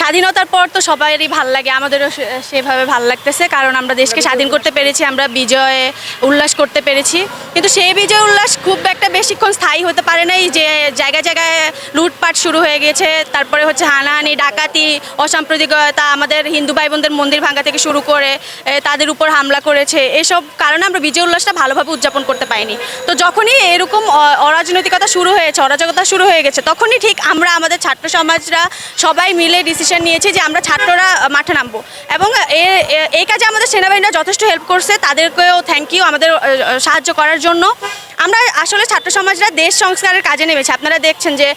স্বাধীনতার পর তো সবারই ভালো লাগে, আমাদেরও সেভাবে ভালো লাগতেছে, কারণ আমরা দেশকে স্বাধীন করতে পেরেছি, আমরা বিজয়ে উল্লাস করতে পেরেছি। কিন্তু সেই বিজয় উল্লাস খুব একটা বেশিক্ষণ স্থায়ী হতে পারে নাই যে জায়গায় জায়গায় লুটপাট শুরু হয়ে গেছে। তারপরে হচ্ছে হানাহানি, ডাকাতি অসাম্প্রদায়িকতা আমাদের হিন্দু ভাই বোনদের মন্দির ভাঙ্গা থেকে শুরু করে তাদের উপর হামলা করেছে। এসব কারণে আমরা বিজয় উল্লাসটা ভালোভাবে উদযাপন করতে পাইনি তো যখনই এরকম অরাজনৈতিকতা শুরু হয়েছে, অরাজকতা শুরু হয়ে গেছে, তখনই ঠিক আমরা আমাদের ছাত্র সমাজরা সবাই মিলে ডিসিশন নিয়েছি যে আমরা ছাত্ররা মাঠে নামবো। এবং এই কাজে আমাদের সেনাবাহিনীরা যথেষ্ট হেল্প করছে, তাদেরকেও থ্যাংক ইউ আমাদের সাহায্য করার জন্য আমরা আসলে ছাত্র সমাজরা দেশ সংস্কারের কাজে নেমেছে। আপনারা দেখছেন যে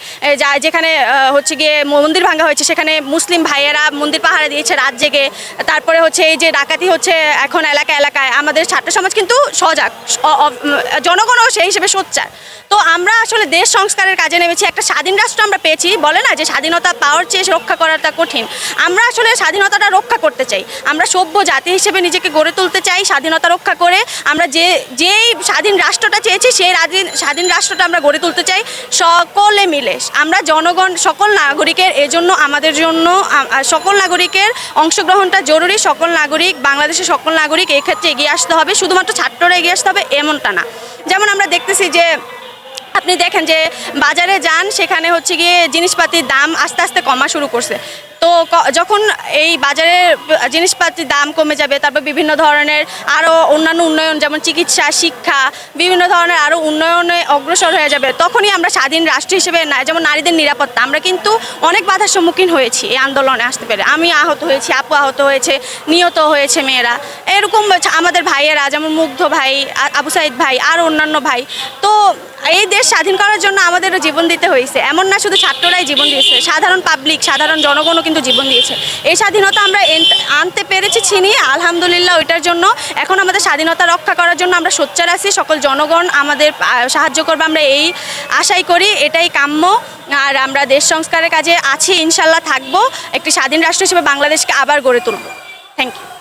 যেখানে হচ্ছে গিয়ে মন্দির ভাঙা হয়েছে, সেখানে মুসলিম ভাইয়েরা মন্দির পাহারা দিয়েছে রাত জেগে। তারপরে হচ্ছে এই যে ডাকাতি হচ্ছে এখন এলাকা এলাকায়, আমাদের ছাত্র সমাজ কিন্তু সজাগ জনগণও সেই হিসেবে সোচ্চার। তো আমরা আসলে দেশ সংস্কারের কাজে নেমেছি, একটা স্বাধীন রাষ্ট্র আমরা পেয়েছি, বলে না যে স্বাধীনতা পাওয়ার চেয়ে রক্ষা করাটা কঠিন। আমরা আসলে স্বাধীনতাটা রক্ষা করতে চাই। আমরা সভ্য জাতি হিসেবে নিজেকে গড়ে তুলতে চাই, স্বাধীনতা রক্ষা করে। আমরা যে, যেই স্বাধীন রাষ্ট্রটা চেয়েছি সেই স্বাধীন স্বাধীন রাষ্ট্রটা আমরা গড়ে তুলতে চাই। সকলে মিলে। আমরা জনগণ, সকল নাগরিকের এজন্য, আমাদের জন্য সকল নাগরিকের অংশগ্রহণটা জরুরি। সকল নাগরিক, বাংলাদেশের সকল নাগরিক এক্ষেত্রে ক্ষেত্রে এগিয়ে আসতে হবে। শুধুমাত্র ছাত্ররা এগিয়ে আসতে হবে, এমনটা না। যেমন আমরা দেখতেছি যে আপনি দেখেন যে বাজারে যান, সেখানে হচ্ছে গিয়ে জিনিসপাতির দাম আস্তে আস্তে কমা শুরু করছে। তো যখন এই বাজারের জিনিসপাতির দাম কমে যাবে, তারপর বিভিন্ন ধরনের আরও অন্যান্য উন্নয়ন, যেমন চিকিৎসা, শিক্ষা, বিভিন্ন ধরনের আরও উন্নয়নে অগ্রসর হয়ে যাবে, তখনই আমরা স্বাধীন রাষ্ট্র হিসেবে যেমন নারীদের নিরাপত্তা, আমরা কিন্তু অনেক বাধার সম্মুখীন হয়েছি এই আন্দোলনে আসতে পেরে। আমি আহত হয়েছি, আপু আহত হয়েছে, নিহত হয়েছে মেয়েরা। এরকম আমাদের ভাইয়েরা, যেমন মুগ্ধ ভাই আবু সাইদ ভাই, আর অন্যান্য ভাই। তো এই দেশ স্বাধীন করার জন্য আমাদেরও জীবন দিতে হয়েছে। এমন না শুধু ছাত্ররাই জীবন দিয়েছে, সাধারণ পাবলিক সাধারণ জনগণও কিন্তু জীবন দিয়েছে। এই স্বাধীনতা আমরা আনতে পেরেছি ছিনিয়ে আলহামদুলিল্লাহ ওইটার জন্য। এখন আমাদের স্বাধীনতা রক্ষা করার জন্য আমরা সোচ্চার আছি, সকল জনগণ আমাদের সাহায্য করবে, আমরা এই আশাই করি, এটাই কাম্য। আর আমরা দেশ সংস্কারের কাজে আছি, ইনশাল্লাহ থাকব। একটি স্বাধীন রাষ্ট্র হিসেবে বাংলাদেশকে আবার গড়ে তুলব। Thank you